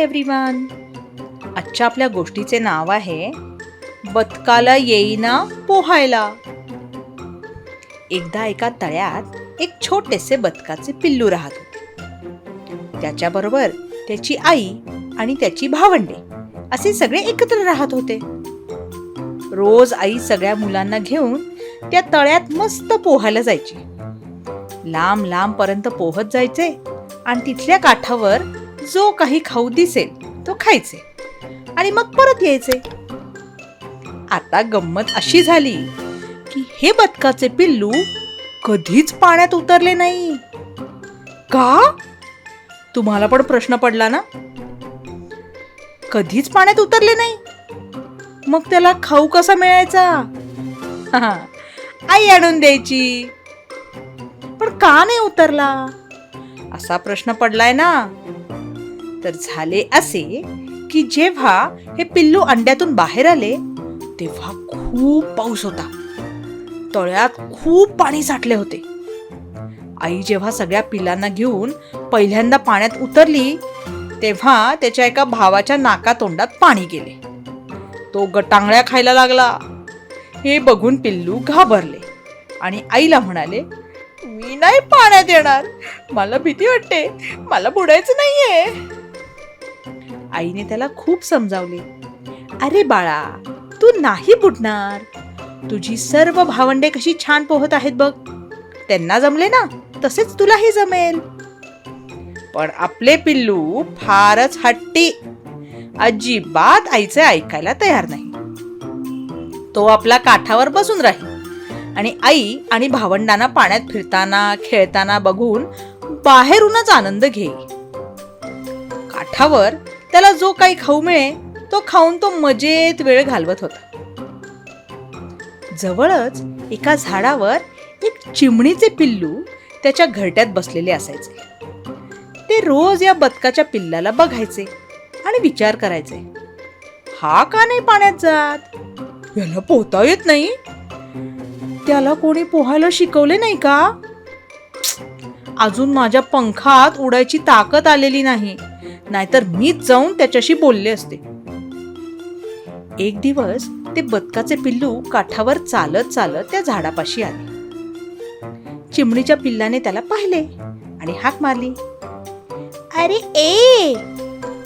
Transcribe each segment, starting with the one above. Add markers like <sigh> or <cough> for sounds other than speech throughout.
Hi everyone आजच्या आपल्या गोष्टीचे नाव आहे बदकाला येईना पोहायला. एकदा एका तळ्यात एक छोटेसे बदकाचे पिल्लू राहत होते. त्याच्याबरोबर त्याची आई आणि त्याची भावंडे असे सगळे एकत्र राहत होते. रोज आई सगळ्या मुलांना घेऊन त्या तळ्यात मस्त पोहायला जायची. लांब लांब पर्यंत पोहत जायचे आणि तिथल्या काठावर जो काही खाऊ दिसेल तो खायचे. आणि मग परत यायचे. आता गंमत अशी झाली की हे बदकाचे पिल्लू कधीच पाण्यात उतरले नाही. का? तुम्हाला पण प्रश्न पडला ना? कधीच पाण्यात उतरले नाही. मग त्याला खाऊ कसा मिळायचा? आई आणून द्यायची. पण का नाही उतरला? असा प्रश्न पडलाय ना. तर झाले असे की जेव्हा हे पिल्लू अंड्यातून बाहेर आले तेव्हा खूप पाऊस होता. तळ्यात खूप पाणी साठले होते. आई जेव्हा सगळ्या पिल्लांना घेऊन पहिल्यांदा पाण्यात उतरली तेव्हा त्याच्या एका भावाच्या नाका तोंडात पाणी गेले. तो गटांगळ्या खायला लागला. हे बघून पिल्लू घाबरले आणि आईला म्हणाले मी नाही पाण्यात येणार. मला भीती वाटते. मला बुडायचं नाहीये. आईने त्याला खूप समजावले. अरे बाळा तू नाही बुडणार. तुझी सर्व भावंडे कशी छान पोहत आहेत बघ. त्यांना जमले ना तसेच तुलाही जमेल. पण आपले पिल्लू फारच हट्टी. अजिबात आईचे ऐकायला तयार नाही. तो आपला काठावर बसून राहील. आणि आई आणि भावंडांना पाण्यात फिरताना खेळताना बघून बाहेरूनच आनंद घेईल. काठावर त्याला जो काही खाऊ मिळे तो खाऊन तो मजेत वेळ घालवत होता. जवळच एका झाडावर एक चिमणीचे पिल्लू त्याच्या घरट्यात बसलेले असायचे. ते रोज या बदकाच्या पिल्लाला बघायचे आणि विचार करायचे. हा का नाही पाण्यात जात? याला पोहता येत नाही? त्याला कोणी पोहायला शिकवले नाही का? अजून माझ्या पंखात उडायची ताकद आलेली नाही. नाहीतर मीच जाऊन त्याच्याशी बोलले असते. एक दिवस ते बदकाचे पिल्लू काठावर चालत चालत त्या झाडापाशी आले. चिमणीच्या पिल्लाने त्याला पाहिले आणि हाक मारली. अरे ए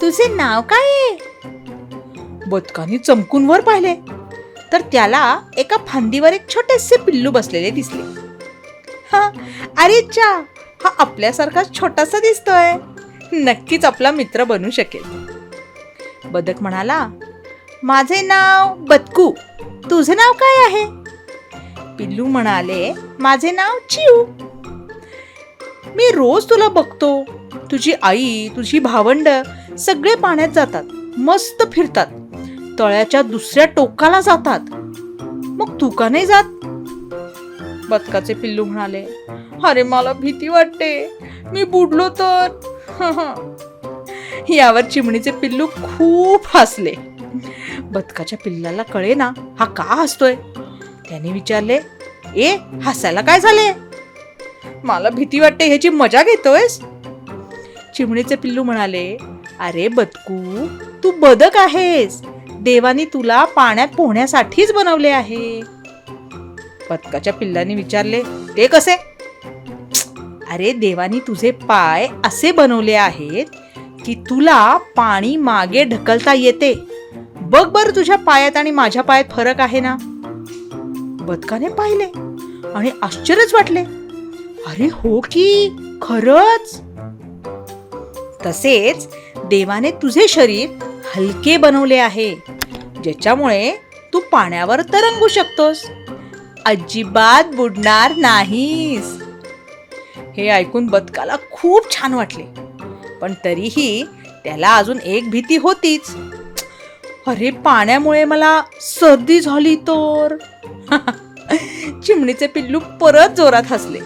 तुझे नाव काय आहे? बदकाने चमकून वर पाहिले. तर त्याला एका फांदीवर एक छोटेसे पिल्लू बसलेले दिसले. हा अरे चा हा आपल्यासारखाच छोटासा दिसतोय. नक्कीच आपला मित्र बनू शकेल. बदक म्हणाला माझे नाव बदकू. तुझे नाव काय आहे? पिल्लू म्हणाले माझे नाव चिऊ. मी रोज तुला बघतो. तुझी आई तुझी भावंड सगळे पाण्यात जातात मस्त फिरतात. तळ्याच्या दुसऱ्या टोकाला जातात. मग तू का नाही जात? बदकाचे पिल्लू म्हणाले अरे मला भीती वाटते. मी बुडलो तर? <laughs> यावर चिमणीचे पिल्लू खूप हसले. बदकाच्या पिल्लाला कळे ना हा का हसतोय? त्याने विचारले ए हसायला काय झाले? मला भीती वाटते ह्याची मजा घेतोयस? चिमणीचे पिल्लू म्हणाले अरे बदकू तू बदक आहेस. देवानी तुला पाण्यात पोहण्यासाठीच बनवले आहे. बदकाच्या पिल्लाने विचारले ते कसे? अरे देवानी तुझे पाय असे बनवले आहेत की तुला पाणी मागे ढकलता येते. बघ बर तुझ्या पायात आणि माझ्या पायात फरक आहे ना? बदकाने पाहिले आणि आश्चर्यच वाटले. अरे हो की खरच? तसेच देवाने तुझे शरीर हलके बनवले आहे ज्याच्यामुळे तू पाण्यावर तरंगू शकतोस. अजिबात बुडणार नाहीस. हे ऐकून बदकाला खूप छान वाटले. पण तरीही त्याला अजून एक भीती होतीच. अरे पाण्यामुळे मला सर्दी झाली तर? <laughs> चिमणीचे पिल्लू परत जोरात हसले.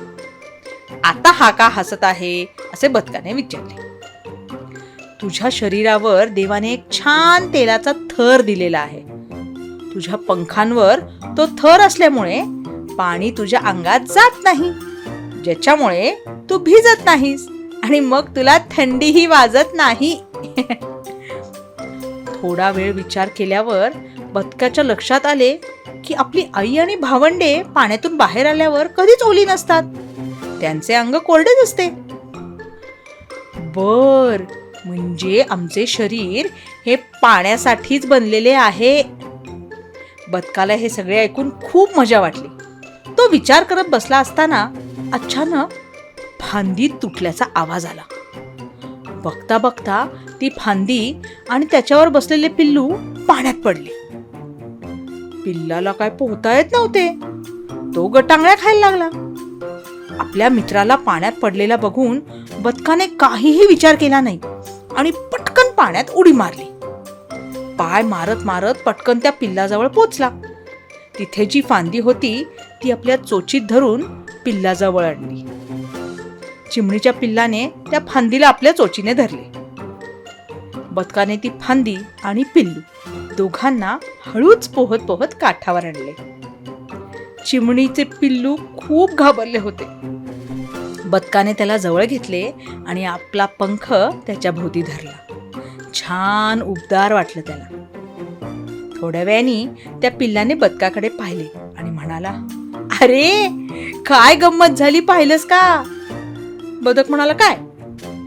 आता हा का हसत आहे असे बदकाने विचारले. तुझ्या शरीरावर देवाने एक छान तेलाचा थर दिलेला आहे. तुझ्या पंखांवर तो थर असल्यामुळे पाणी तुझ्या अंगात जात नाही. ज्याच्यामुळे तू भिजत नाहीस आणि मग तुला थंडीही वाजत नाही. थोडा वेळ विचार केल्यावर बदकाच्या लक्षात आले की आपली आई आणि भावंडे पाण्यातून बाहेर आल्यावर कधीच ओली नसतात. त्यांचे अंग कोरडेच असते. बर म्हणजे आमचे शरीर हे पाण्यासाठीच बनलेले आहे. बदकाला हे सगळे ऐकून खूप मजा वाटली. तो विचार करत बसला असताना अचानक फांदी तुटल्याचा आवाज आला. बघता बघता ती फांदी आणि त्याच्यावर बसलेले पिल्लू पाण्यात पडले. पिल्लाला काय पोहता येत नव्हते. तो गटांगळ्या खायला लागला. आपल्या मित्राला पाण्यात पडलेला बघून बदकाने काहीही विचार केला नाही आणि पटकन पाण्यात उडी मारली. पाय मारत मारत पटकन त्या पिल्लाजवळ पोचला. तिथे जी फांदी होती ती आपल्या चोचीत धरून पिल्लाजवळ आणली. चिमणीच्या पिल्लाने त्या फांदीला आपल्या चोचीने धरले. बदकाने ती फांदी आणि पिल्लू दोघांना हळूच पोहत पोहत काठावर आणले. चिमणीचे पिल्लू खूप घाबरले होते. बदकाने त्याला जवळ घेतले आणि आपला पंख त्याच्या भोवती धरला. छान उबदार वाटलं त्याला. थोड्या वेळाने त्या पिल्लाने बदकाकडे पाहिले आणि म्हणाला अरे काय गंमत झाली पाहिलंस का? बदक म्हणाला काय?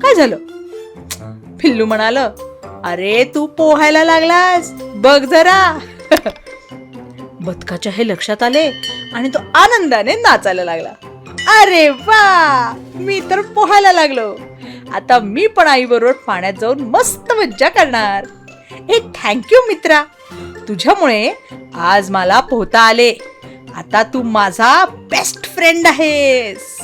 काय झालं? फिल्लू म्हणाल अरे तू पोहायला लागलास. बघ जरा. <laughs> बदकाच्या हे लक्षात आले आणि तो आनंदाने नाचायला लागला. अरे वा! मी तर पोहायला लागलो. आता मी पण आई बरोबर पाण्यात जाऊन मस्त मज्जा करणार. हे थँक्यू मित्रा. तुझ्यामुळे आज मला पोहता आले. आता तू माझा बेस्ट फ्रेंड आहेस.